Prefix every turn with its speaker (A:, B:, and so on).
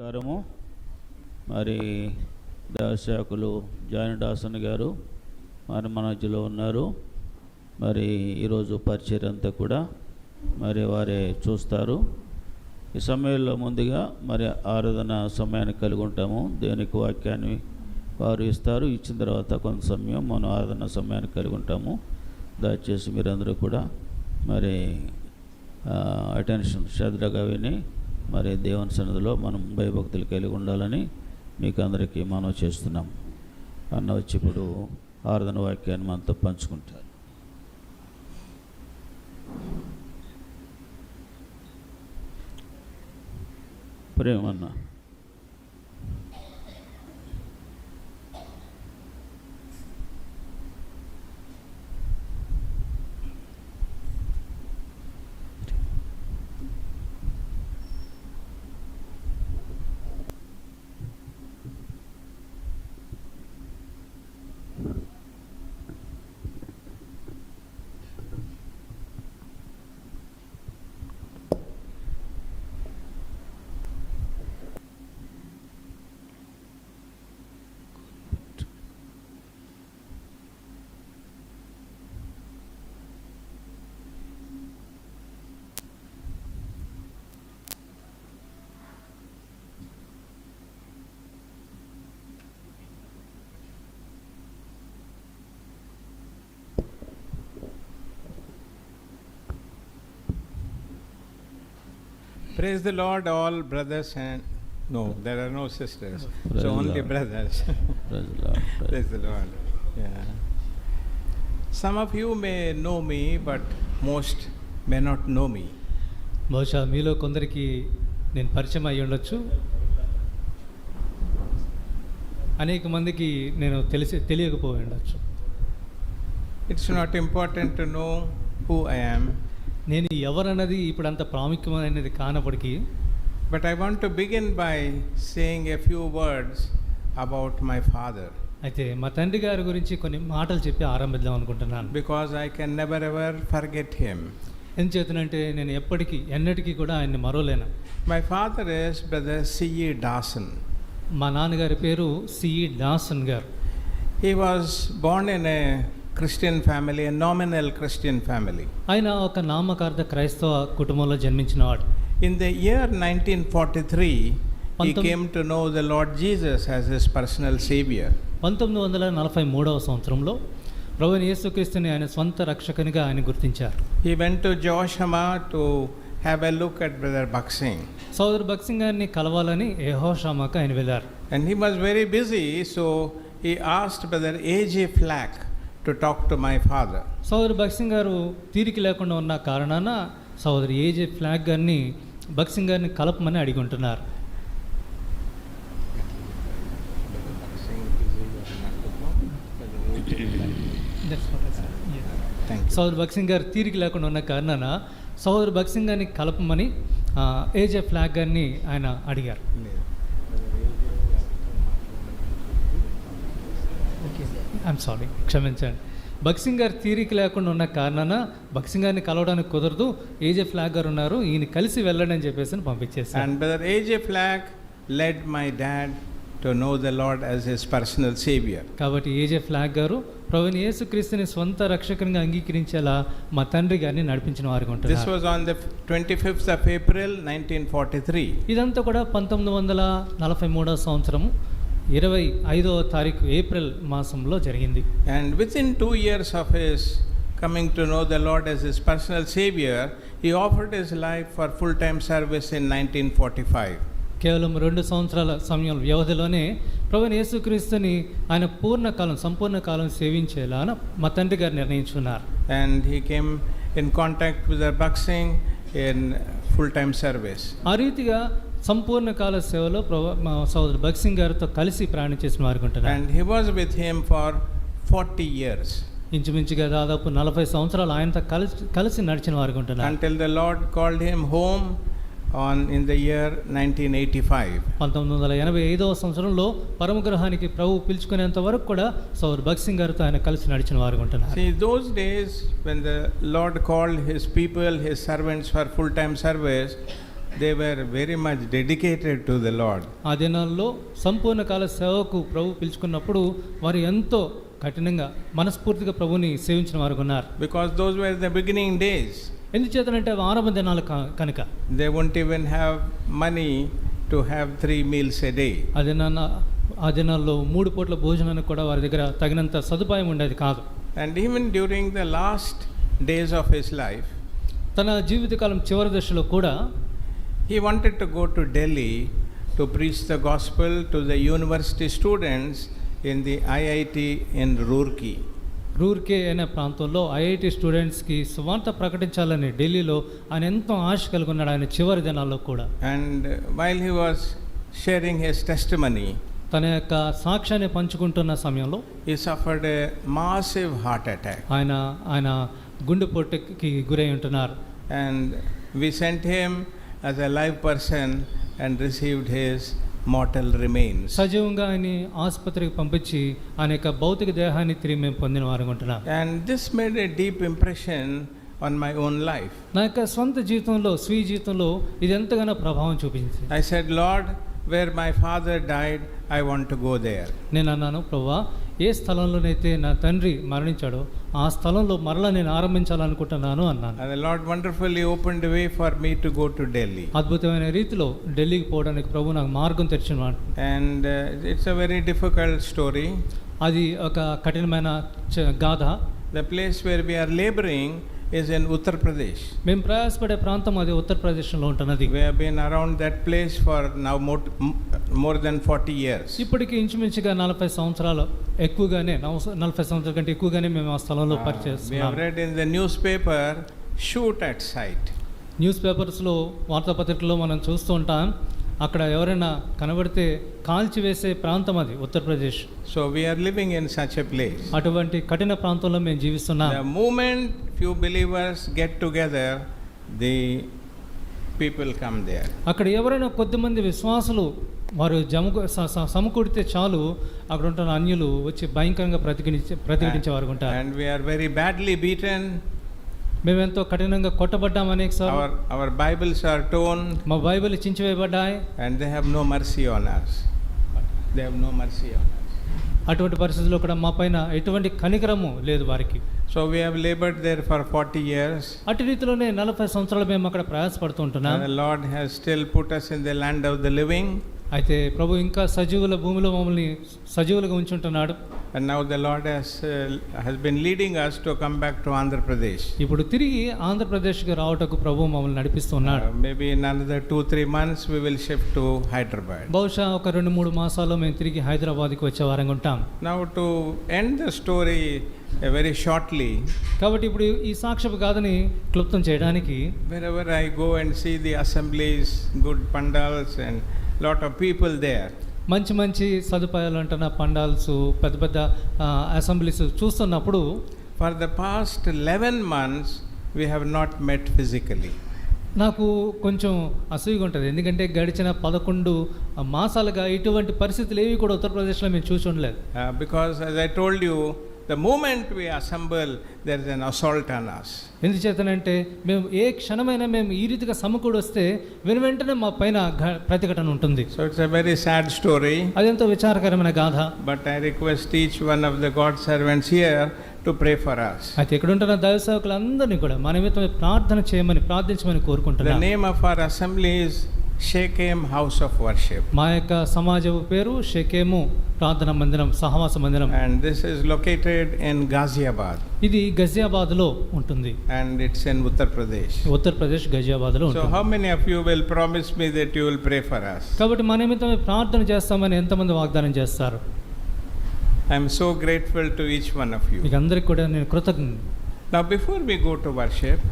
A: నమస్కారము. మరి దేవసేవకులు జాయిన్ గారు మరి మన మధ్యలో ఉన్నారు. మరి ఈరోజు పరిచయం అంతా కూడా మరి వారే చూస్తారు. ఈ సమయంలో ముందుగా మరి ఆరాధన సమయాన్ని కలిగి ఉంటాము. దేనికి వాక్యాన్ని వారు ఇస్తారు. ఇచ్చిన తర్వాత కొంత సమయం మనం ఆరాధన సమయాన్ని కలిగి ఉంటాము. దయచేసి మీరందరూ కూడా మరి అటెన్షన్ శ్రద్ధగా విని మరి దేవుని సన్నిధిలో మనం భయభక్తులు కలిగి ఉండాలని మీకు అందరికీ మనం చేస్తున్నాం. అన్న వచ్చి ఇప్పుడు ఆరాధన వాక్యాన్ని మనతో పంచుకుంటారు. ప్రేమన్నా.
B: Praise the Lord, all brothers and no, there are no sisters,
A: Praise
B: so
A: the
B: only
A: Lord.
B: brothers.
A: Praise the Lord. Praise-
B: Praise the Lord. Yeah. Some of you may know me, but most may not know me.
C: బహుశా మీలో కొందరికి నేను పరిచయం అయి ఉండొచ్చు అనేక మందికి నేను తెలిసి తెలియకపోయి ఉండొచ్చు
B: It's not important to know who I am,
C: నేను ఎవరన్నది ఇప్పుడు అంత ప్రాముఖ్యమైనది కానప్పటికీ
B: but I want to begin by saying a few words about my father
C: అయితే మా తండ్రి గారి గురించి కొన్ని మాటలు చెప్పి ఆరంభిద్దాం అనుకుంటున్నాను.
B: Because I can never ever forget him
C: ఏం చేతనంటే నేను ఎప్పటికీ ఎన్నటికీ కూడా ఆయన్ని మరోలేను
B: my father is brother C E Dawson
C: మా నాన్నగారి పేరు C E Dawson garu.
B: He was bond in a Christian family nominal Christian family
C: ఆయన ఒక నామకార్థ క్రైస్తవ కుటుంబంలో జన్మించినవాడు.
B: In the year nineteen forty
C: three
B: came to know the Lord Jesus as his personal saviour
C: పంతొమ్మిది వందల నలభై మూడవ సంవత్సరంలో ప్రభు యేసుక్రీస్తుని ఆయన స్వంత రక్షకునిగా ఆయన గుర్తించారు.
B: ఈ vent జోషమా to have a look at brother Bakht Singh
C: సోదర్ బక్సింగ్ గారిని కలవాలని యహోషమాకు ఆయన వెళ్ళారు.
B: And he was very busy so ఈ ఆస్ట్ brother A J flax to talk to my father.
C: సోదరు భక్సింగ్ గారు తీరిక లేకుండా ఉన్న కారణాన సోదరు ఏజే ఫ్లాగ్ గారిని భక్సింగ్ గారిని కలపమని అడిగి ఉంటున్నారు. సోదరు భక్సింగ్ గారు తీరిక లేకుండా ఉన్న కారణాన సోదరు భక్సింగ్ గారిని కలపమని ఏజే ఫ్లాగ్ గారిని ఆయన అడిగారు ఐఎమ్ సారీ క్షమించండి భక్సింగ్ గారు తీరిక లేకుండా ఉన్న కారణాన భక్సింగ్ గారిని కలవడానికి కుదరదు ఏజే ఫ్లాగ్ గారు ఉన్నారు ఈయన కలిసి వెళ్ళండి అని చెప్పేసి
B: And Brother A.J. Flack led my dad to know the Lord as his personal savior.
C: కాబట్టి ఏజే ఫ్లాగ్ గారు ప్రభుని యేసుక్రీస్తుని స్వంత రక్షకునిగా అంగీకరించేలా మా తండ్రి గారిని నడిపించిన వారికి
B: This
C: ఉంటున్నారు
B: was on the 25th of April 1943.
C: ఇదంతా కూడా పంతొమ్మిది వందల నలభై మూడవ సంవత్సరం ఇరవై ఐదవ తారీఖు ఏప్రిల్ మాసంలో జరిగింది.
B: And with in two years of his coming to know the Lord as his personal saviour he offered his life for full time service in nineteen forty five
C: కేవలం రెండు సంవత్సరాల సమయం వ్యవధిలోనే ప్రభు యేసుక్రీస్తుని ఆయన పూర్ణకాలం సంపూర్ణకాలం సేవించేలా మా తండ్రి గారు
B: నిర్ణయించున్నారు and he came in contact with బక్సింగ్ Full time service.
C: ఆ రీతిగా సంపూర్ణ కాల సేవలో మా సోదరు భక్సింగ్ గారితో కలిసి ప్రయాణం చేసిన వారికి ఉంటున్నారు
B: And he was with him for 40 years.
C: ఇంచుమించుగా దాదాపు నలభై సంవత్సరాలు ఆయనతో కలిసి కలిసి నడిచిన వారికి ఉంటున్నారు
B: until the Lord called him home on in the year 1985.
C: పంతొమ్మిది వందల ఎనభై ఐదవ సంవత్సరంలో పరమగ్రహానికి ప్రభు పిలుచుకునేంత వరకు కూడా సౌర్ భక్సింగ్ గారితో ఆయన కలిసి నడిచిన వారు ఉంటున్నారు
B: See, those days when the Lord called his people, his servants for full time service, they were very much dedicated to the Lord.
C: ఆ దినాల్లో సంపూర్ణ కాల సేవకు ప్రభు పిలుచుకున్నప్పుడు వారు ఎంతో కఠినంగా మనస్ఫూర్తిగా ప్రభుని సేవించిన వారు ఉన్నారు
B: Because those were the beginning days.
C: ఎందుచేతనంటే వారం దినాలు కనుక.
B: They won't even have money to have three meals a day
C: అది నన్న ఆ దినాల్లో మూడు పూట్ల భోజనానికి కూడా వారి దగ్గర తగినంత సదుపాయం ఉండేది కాదు.
B: And even during the last days of his life
C: తన జీవితకాలం చివరి దశలో కూడా
B: he wanted to go to Delhi to preach the gospel to the university students in the IIT in Roorkee
C: Roorkee అనే ప్రాంతంలో ఐఐటి స్టూడెంట్స్కి సువార్త ప్రకటించాలని ఢిల్లీలో ఆయన ఎంతో ఆశ కలిగి ఉన్నాడు ఆయన చివరి దినాల్లో కూడా.
B: And while he was sharing his testimony
C: తన యొక్క సాక్ష్యాన్ని పంచుకుంటున్న సమయంలో
B: ఈ సఫర్డ్ మాసివ్ హార్ట్ అటాక్
C: ఆయన ఆయన గుండె పొట్టుకి గురై ఉంటున్నారు.
B: And we sent him as a live person and received his mortal remains.
C: సజీవంగా ఆయన్ని ఆసుపత్రికి పంపించి ఆయన యొక్క భౌతిక దేహాన్ని తిరిగి మేము పొందిన వారు ఉంటున్నాం
B: And this made a deep impression on my own life.
C: నా యొక్క సొంత జీవితంలో స్వీయ జీవితంలో ఇది ఎంతగానో ప్రభావం చూపించింది
B: I said, Lord, where my father died, I want to go there.
C: నేను అన్నాను ప్రభా ఏ స్థలంలోనైతే నా తండ్రి మరణించాడో ఆ స్థలంలో మరలా నేను ఆరంభించాలనుకుంటున్నాను అన్నాను.
B: Lord wonderfully open way for me to go to Delhi
C: అద్భుతమైన రీతిలో ఢిల్లీకి పోవడానికి ప్రభు నాకు మార్గం తెరిచిన
B: and it's a very difficult story
C: అది ఒక కఠినమైన గాథ.
B: The place where we are labouring is in Uttar Pradesh.
C: మేము ప్రయాసపడే ప్రాంతం అది ఉత్తరప్రదేశ్లో ఉంటున్నది
B: We have been around that place for now more, more than 40 years.
C: ఇప్పటికి ఇంచుమించుగా నలభై సంవత్సరాలు ఎక్కువగానే నవ- నలభై సంవత్సరాల కంటే ఎక్కువగానే మేము ఆ స్థలంలో
B: Uh, we have
C: పరిచయిస్తున్నాం
B: read in the newspaper, shoot at sight.
C: న్యూస్ పేపర్స్లో వార్తాపత్రికల్లో మనం చూస్తూ ఉంటాం అక్కడ ఎవరైనా కనబడితే కాల్చివేసే ప్రాంతం అది Uttar Pradesh
B: we are living in such a place.
C: అటువంటి కఠిన ప్రాంతంలో మేము జీవిస్తున్నాం
B: The moment few believers get together, the people come there.
C: అక్కడ ఎవరైనా కొద్దిమంది విశ్వాసులు వారు జమ సమకూడితే చాలు అక్కడ ఉంటున్న అన్యులు వచ్చి భయంకరంగా ప్రతిఘటించే ప్రతిఘటించే ఉంటారు
B: And we are very badly
C: మేమెంతో కఠినంగా కొట్టబడ్డాం అనేక sir.
B: Our our Bibles are torn
C: మా Bible చించివేయబడ్డాయి.
B: And they have no mercy on us. They have no mercy on
C: అటువంటి పరిస్థితుల్లో కూడా మా పైన ఎటువంటి కనికరము లేదు వారికి.
B: So we have laboured there for 40 years
C: అటు రీతిలోనే 40 సంవత్సరాలు మేము అక్కడ ప్రయాస
B: పడుతుంటున్నాం the Lord has still put us in the land of the living
C: అయితే ప్రభు ఇంకా సజీవుల భూమిలో మమ్మల్ని సజీవులుగా ఉంచుంటున్నాడు.
B: And now the Lord has has been leading us to come back to Andhra Pradesh
C: ఇప్పుడు తిరిగి ఆంధ్రప్రదేశ్కి రావటకు ప్రభు మమ్మల్ని నడిపిస్తున్నాడు.
B: Maybe in another two three months we will shift to Hyderabad
C: బహుశా ఒక రెండు మూడు మాసాల్లో మేము తిరిగి హైదరాబాద్కి వచ్చే వారంగా ఉంటాం.
B: Now to end the story very shortly
C: కాబట్టి ఇప్పుడు ఈ సాక్ష్యపు కాదని క్లుప్తం చేయడానికి
B: wherever I go and see the assemblies good pandals and lot of people there,
C: మంచి మంచి సదుపాయాలు అంటున్న పండాల్స్ పెద్ద పెద్ద అసెంబ్లీస్ చూస్తున్నప్పుడు
B: for the past 11 months, we have not met physically.
C: నాకు కొంచెం అసూయగా ఉంటుంది ఎందుకంటే గడిచిన పదకొండు మాసాలుగా ఇటువంటి పరిస్థితులు ఏవి కూడా ఉత్తరప్రదేశ్లో మేము చూసి ఉండలేదు
B: Uh, because, as I told the moment we assemble there is an assault on us
C: ఎందుచేతనంటే మేము ఏ క్షణమైనా మేము ఈ రీతిగా సమకూడి వస్తే వెను వెంటనే మా పైన ప్రతిఘటన ఉంటుంది.
B: So it's a very sad story
C: అదెంతో విచారకరమైన గాథ.
B: But I request each one of the God servants here to pray for us
C: అయితే ఎక్కడ ఉంటున్న దైవ సేవకులందరినీ కూడా మన నిమిత్తం ప్రార్థన చేయమని ప్రార్థించమని కోరుకుంటున్నాను
B: name of our assembly is Shechem house of worship.
C: మా యొక్క సమాజం పేరు షేకేము ప్రార్థన మందిరం సహవాస మందిరం.
B: And this is located in Ghaziabad
C: ఇది గజియాబాద్లో ఉంటుంది
B: and it's in Uttar Pradesh
C: Uttar Pradesh గజియాబాద్లో so
B: how many of you will promise me that you will pray for us?
C: కాబట్టి మన నిమిత్తం ప్రార్థన చేస్తామని ఎంత మంది వాగ్దానం చేస్తారు?
B: I am so grateful to each one of you
C: మీకందరికీ కూడా నేను కృతజ్ఞ
B: now before we go to worship